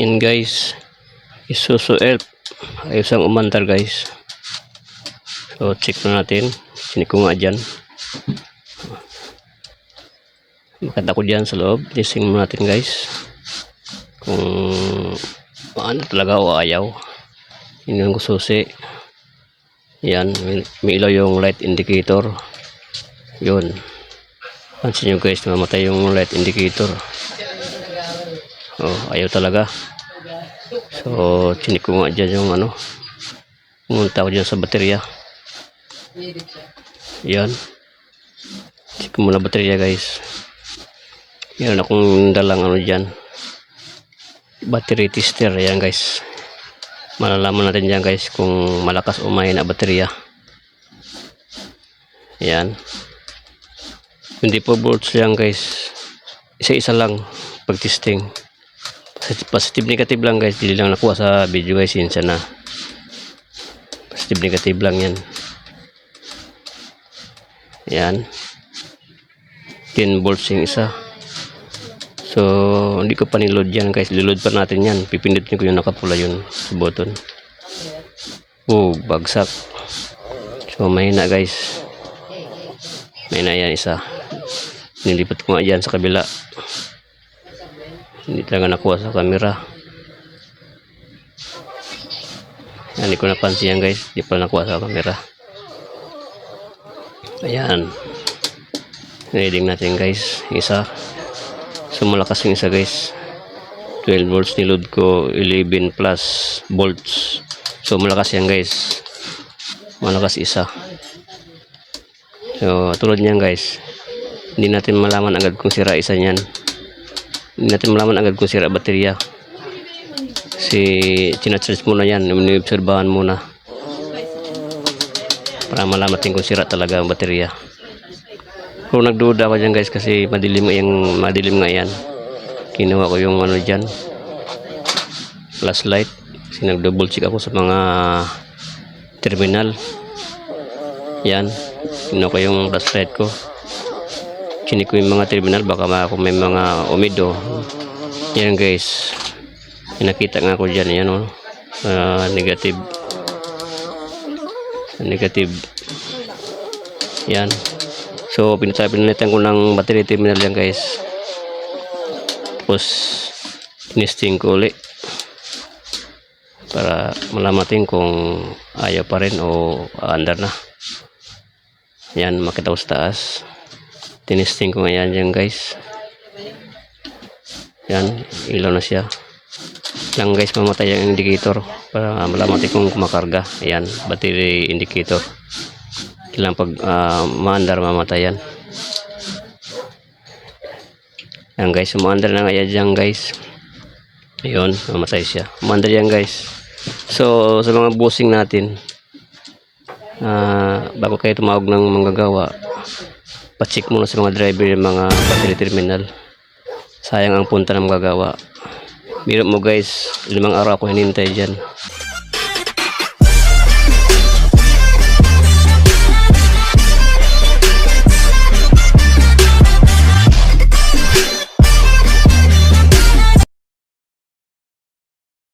Yan guys. Isuzu Elf. Ayos ang umandar guys. So check na natin. Sini ko nga dyan. Makita ko dyan sa loob. Testing mo natin guys. Kung paano talaga o ayaw. Yun yung susi. Yan. May, ilaw yung light indicator. Yun. Pansin nyo guys, namatay yung light indicator. Oh, ayaw talaga. So, chinik ko nga dyan yung ano. Pumunta ko dyan sa baterya. Yan. Check ko muna baterya guys. Meron akong dalang ano dyan. Battery tester. Yan guys. Malalaman natin dyan guys kung malakas o mahina baterya. Yan. Hindi po volts yan guys. Isa-isa lang pag testing. Positive negative lang guys. Hindi lang nakuha sa video guys. Yun na. Positive negative lang yan. Yan. 10 volts yung isa. So, hindi ko pa niload yan guys. Liload pa natin yan. Pipindutin ko yung nakapula yun sa button. Oh, bagsak. So, mahina guys. Mahina yan isa. Nilipat ko nga dyan sa kabila. Hindi talaga nakuha sa camera. Yan, Hindi ko napansin yan guys. Hindi pala nakuha sa camera. Ayan. Reading natin guys. Isa. So malakas yung isa guys. 12 volts niload ko 11 plus volts. So malakas yan guys. Malakas isa. So tulad niyan guys. Hindi natin malaman agad kung sira isa niyan. Hindi natin malaman agad kung sira baterya. Si charge muna yan. Iniobserbahan muna. Para malaman kung sira talaga ang baterya. Kung nagduda ako dyan guys kasi madilim yung madilim nga yan. Kinuha ko yung ano dyan. Flashlight. Kasi nag-double check ako sa mga terminal. Yan. Kinuha ko yung flashlight ko. Chinik ko yung mga terminal. Baka kung may mga umido. Yan guys. Pinakita nga ako dyan. Yan o. Ah, negative. Negative. Yan. So, pinatay pinalitan ko ng battery terminal yan guys. Tapos, tinesting ko ulit. Para malaman natin kung ayaw pa rin o under na. Yan, makita ko sa taas. Tinesting ko nga yan guys. Yan, ilaw na siya. Lang guys, mamatay ang indicator para malaman natin kung kumakarga. Yan, battery indicator kailangan pag uh, maandar mamatayan yan. Guys. Umaandar na nga yan dyan guys. Ayun mamatay siya. Umaandar yan guys. So sa mga busing natin uh, bago kayo tumawag ng manggagawa pacheck muna sa mga driver yung mga battery terminal. Sayang ang punta ng manggagawa. Biro mo guys. Limang araw ako hinintay dyan